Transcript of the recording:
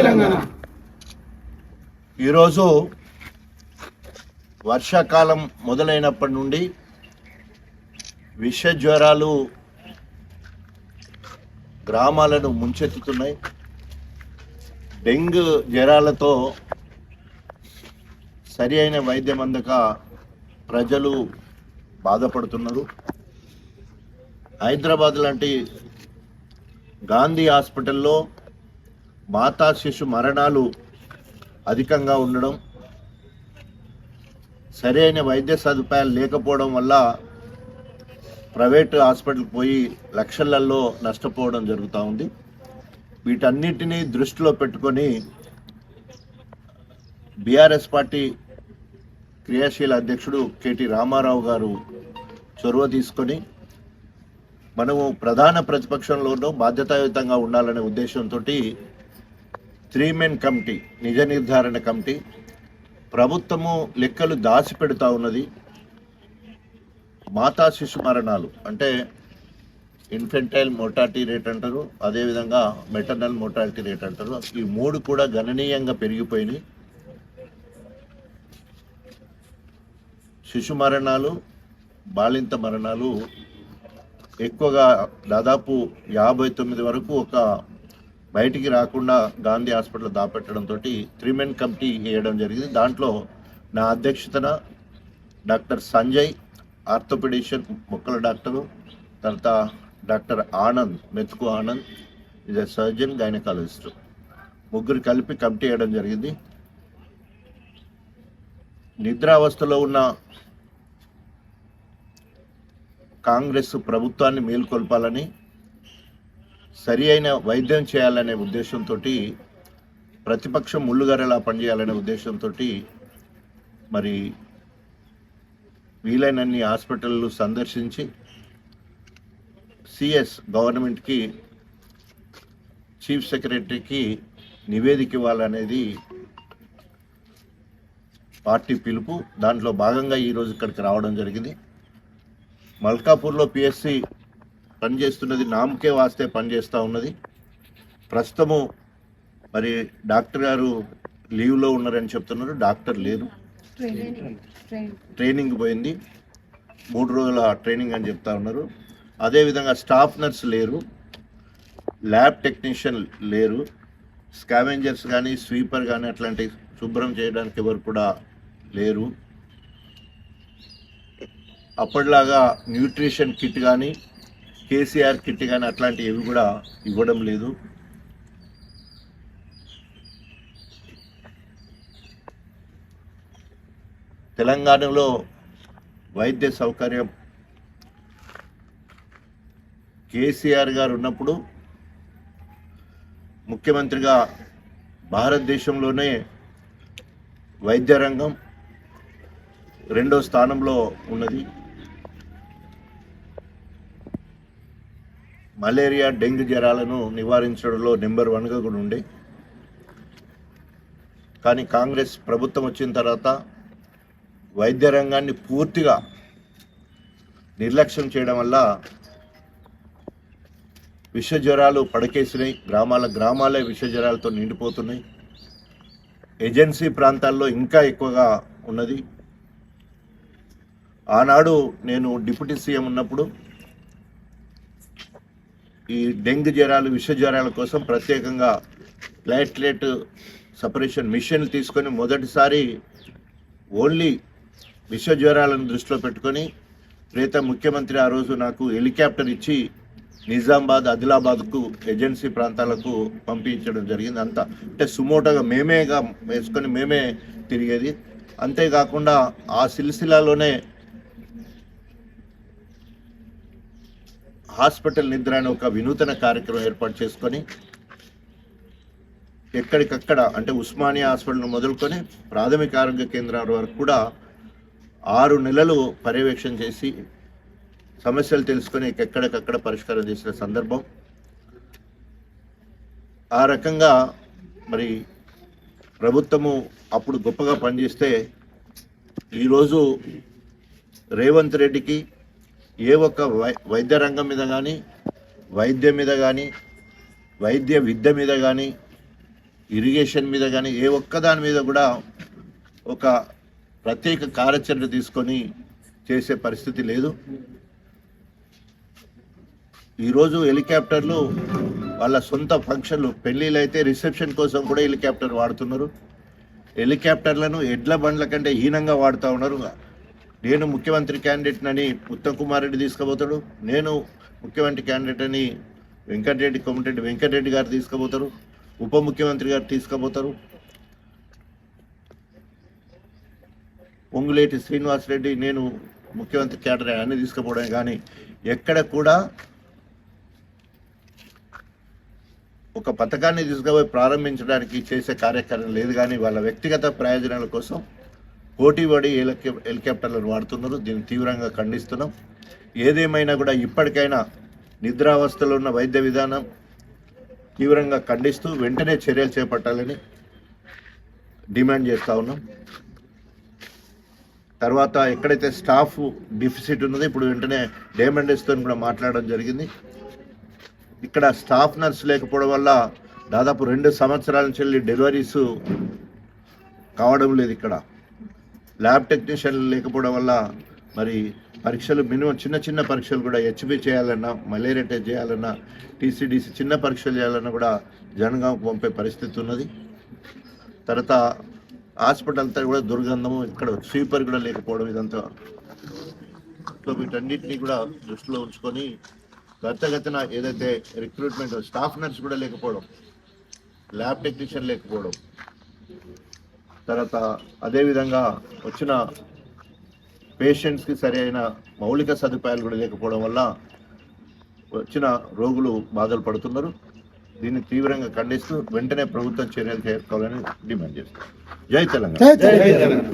తెలంగాణ. ఈరోజు వర్షాకాలం మొదలైనప్పటి నుండి విష జ్వరాలు గ్రామాలను ముంచెత్తుతున్నాయి. డెంగ్యూ జ్వరాలతో సరి అయిన వైద్యం అందక ప్రజలు బాధపడుతున్నారు. హైదరాబాద్ లాంటి గాంధీ హాస్పిటల్లో మాతా శిశు మరణాలు అధికంగా ఉండడం సరైన వైద్య సదుపాయాలు లేకపోవడం వల్ల ప్రైవేట్ హాస్పిటల్కి పోయి లక్షలలో నష్టపోవడం జరుగుతూ ఉంది. వీటన్నిటినీ దృష్టిలో పెట్టుకొని బీఆర్ఎస్ పార్టీ క్రియాశీల అధ్యక్షుడు కేటి రామారావు గారు చొరవ తీసుకొని మనము ప్రధాన ప్రతిపక్షంలోనూ బాధ్యతాయుతంగా ఉండాలనే ఉద్దేశంతో త్రీ మెన్ కమిటీ నిజ నిర్ధారణ కమిటీ ప్రభుత్వము లెక్కలు దాచిపెడుతూ ఉన్నది. మాతా శిశు మరణాలు అంటే ఇన్ఫెంటైల్ మోర్టాలిటీ రేట్ అంటారు అదేవిధంగా మెటర్నల్ మోర్టాలిటీ రేట్ అంటారు. ఈ మూడు కూడా గణనీయంగా పెరిగిపోయినాయి. శిశు మరణాలు బాలింత మరణాలు ఎక్కువగా దాదాపు యాభై తొమ్మిది వరకు ఒక బయటికి రాకుండా గాంధీ హాస్పిటల్ దాపెట్టడంతో త్రీ మెన్ కమిటీ వేయడం జరిగింది. దాంట్లో నా అధ్యక్షతన డాక్టర్ సంజయ్ ఆర్థోపెడిషియన్ మొక్కల డాక్టరు తర్వాత doctor Anand Methuku Anand is a surgeon gynaecologist. ముగ్గురు కలిపి కమిటీ వేయడం జరిగింది. నిద్రావస్థలో ఉన్న కాంగ్రెస్ ప్రభుత్వాన్ని మేల్కొల్పాలని సరి అయిన వైద్యం చేయాలనే ఉద్దేశంతో ప్రతిపక్షం ముళ్ళుగారేలా పనిచేయాలనే ఉద్దేశంతో మరి వీలైనన్ని హాస్పిటళ్ళు సందర్శించి సిఎస్ గవర్నమెంట్కి చీఫ్ సెక్రటరీకి నివేదిక ఇవ్వాలనేది పార్టీ పిలుపు. దాంట్లో భాగంగా ఈరోజు ఇక్కడికి రావడం జరిగింది. మల్కాపూర్లో పిఎస్సి పనిచేస్తున్నది నామకే వాస్తే పనిచేస్తూ ఉన్నది. ప్రస్తుతము మరి డాక్టర్ గారు లీవ్లో ఉన్నారని చెప్తున్నారు. డాక్టర్ లేరు ట్రైనింగ్ పోయింది. మూడు రోజుల ట్రైనింగ్ అని చెప్తా ఉన్నారు. అదేవిధంగా స్టాఫ్ నర్స్ లేరు. ల్యాబ్ టెక్నీషియన్ లేరు. స్కావెంజర్స్ కానీ స్వీపర్ కానీ అట్లాంటి శుభ్రం చేయడానికి ఎవరు కూడా లేరు. అప్పటిలాగా న్యూట్రిషన్ కిట్ కానీ కేసీఆర్ కిట్ కానీ అట్లాంటివి ఏవి కూడా ఇవ్వడం లేదు. తెలంగాణలో వైద్య సౌకర్యం. కేసీఆర్ గారు ఉన్నప్పుడు ముఖ్యమంత్రిగా భారతదేశంలోనే వైద్య రంగం రెండో స్థానంలో ఉన్నది. మలేరియా డెంగ్యూ జ్వరాలను నివారించడంలో నెంబర్ వన్గా కూడా ఉండే. కానీ కాంగ్రెస్ ప్రభుత్వం వచ్చిన తర్వాత వైద్య రంగాన్ని పూర్తిగా నిర్లక్ష్యం చేయడం వల్ల విష జ్వరాలు పడకేసినాయి. గ్రామాల గ్రామాలే విష జ్వరాలతో నిండిపోతున్నాయి. ఏజెన్సీ ప్రాంతాల్లో ఇంకా ఎక్కువగా ఉన్నది. ఆనాడు నేను డిప్యూటీ సీఎం ఉన్నప్పుడు ఈ డెంగ్యూ జ్వరాలు విష జ్వరాల కోసం ప్రత్యేకంగా ప్లేట్లెట్ సపరేషన్ మిషన్ తీసుకొని మొదటిసారి ఓన్లీ విష జ్వరాలను దృష్టిలో పెట్టుకొని ప్రేత ముఖ్యమంత్రి ఆ రోజు నాకు హెలికాప్టర్ ఇచ్చి నిజామాబాద్ ఆదిలాబాద్కు ఏజెన్సీ ప్రాంతాలకు పంపించడం జరిగింది. అంతా అంటే సుమోటోగా మేమేగా వేసుకొని మేమే తిరిగేది. అంతేకాకుండా ఆ సిల్సిలాలోనే హాస్పిటల్ నిద్ర అనే ఒక వినూతన కార్యక్రమం ఏర్పాటు చేసుకొని ఎక్కడికక్కడ అంటే ఉస్మానియా హాస్పిటల్ మొదలుకొని ప్రాథమిక ఆరోగ్య కేంద్రాల వరకు కూడా ఆరు నెలలు పర్యవేక్షణ చేసి సమస్యలు తెలుసుకొని ఎక్కడికక్కడ పరిష్కారం చేసిన సందర్భం. ఆ రకంగా మరి ప్రభుత్వము అప్పుడు గొప్పగా పనిచేస్తే ఈరోజు రేవంత్ రెడ్డికి ఏ ఒక్క వై వైద్య రంగం మీద కానీ వైద్యం మీద కానీ వైద్య విద్య మీద కానీ ఇరిగేషన్ మీద కానీ ఏ ఒక్క దాని మీద కూడా ఒక ప్రత్యేక కార్యాచరణ తీసుకొని చేసే పరిస్థితి లేదు. ఈరోజు హెలికాప్టర్లు వాళ్ళ సొంత ఫంక్షన్లు పెళ్ళిళ్ళు అయితే రిసెప్షన్ కోసం కూడా హెలికాప్టర్ వాడుతున్నారు. హెలికాప్టర్లను ఎడ్ల బండ్ల కంటే హీనంగా వాడుతూ ఉన్నారు. నేను ముఖ్యమంత్రి క్యాండిడేట్నని ఉత్తమ్ కుమార్ రెడ్డి తీసుకుపోతాడు. నేను ముఖ్యమంత్రి క్యాండిడేట్ అని వెంకటరెడ్డి కోమటిరెడ్డి వెంకటరెడ్డి గారు తీసుకుపోతారు. ఉప ముఖ్యమంత్రి గారు తీసుకుపోతారు. పొంగులేటి శ్రీనివాసరెడ్డి నేను ముఖ్యమంత్రి క్యాడర్ అన్ని తీసుకుపోవడం కానీ ఎక్కడ కూడా ఒక పథకాన్ని తీసుకుపోయి ప్రారంభించడానికి చేసే కార్యక్రమం లేదు కానీ వాళ్ళ వ్యక్తిగత ప్రయోజనాల కోసం పోటీపడి పడి హెలికాప్టర్లను వాడుతున్నారు. దీన్ని తీవ్రంగా ఖండిస్తున్నాం. ఏదేమైనా కూడా ఇప్పటికైనా నిద్రావస్థలో ఉన్న వైద్య విధానం తీవ్రంగా ఖండిస్తూ వెంటనే చర్యలు చేపట్టాలని డిమాండ్ చేస్తూ ఉన్నాం. తర్వాత ఎక్కడైతే స్టాఫ్ డిఫిసిట్ ఉన్నదో ఇప్పుడు వెంటనే డేమండేస్తో కూడా మాట్లాడడం జరిగింది. ఇక్కడ స్టాఫ్ నర్స్ లేకపోవడం వల్ల దాదాపు రెండు సంవత్సరాల నుంచి వెళ్ళి డెలివరీస్ కావడం లేదు ఇక్కడ. ల్యాబ్ టెక్నీషియన్లు లేకపోవడం వల్ల మరి పరీక్షలు మినిమం చిన్న చిన్న పరీక్షలు కూడా హెచ్బి చేయాలన్నా మలేరియా టెస్ట్ చేయాలన్నా టీసీడీసీ చిన్న పరీక్షలు చేయాలన్నా కూడా జనగాంకు పంపే పరిస్థితి ఉన్నది. తర్వాత హాస్పిటల్ అంతా కూడా దుర్గంధము ఇక్కడ స్వీపర్ కూడా లేకపోవడం ఇదంతా. సో వీటన్నిటిని కూడా దృష్టిలో ఉంచుకొని గతగతిన ఏదైతే రిక్రూట్మెంట్ స్టాఫ్ నర్స్ కూడా లేకపోవడం ల్యాబ్ టెక్నీషియన్ లేకపోవడం తర్వాత అదేవిధంగా వచ్చిన పేషెంట్స్కి సరి అయిన మౌలిక సదుపాయాలు కూడా లేకపోవడం వల్ల వచ్చిన రోగులు బాధలు పడుతున్నారు. దీన్ని తీవ్రంగా ఖండిస్తూ వెంటనే ప్రభుత్వం చర్యలు చేరుకోవాలని డిమాండ్ చేస్తారు జై తెలంగాణ. జై తెలంగాణ.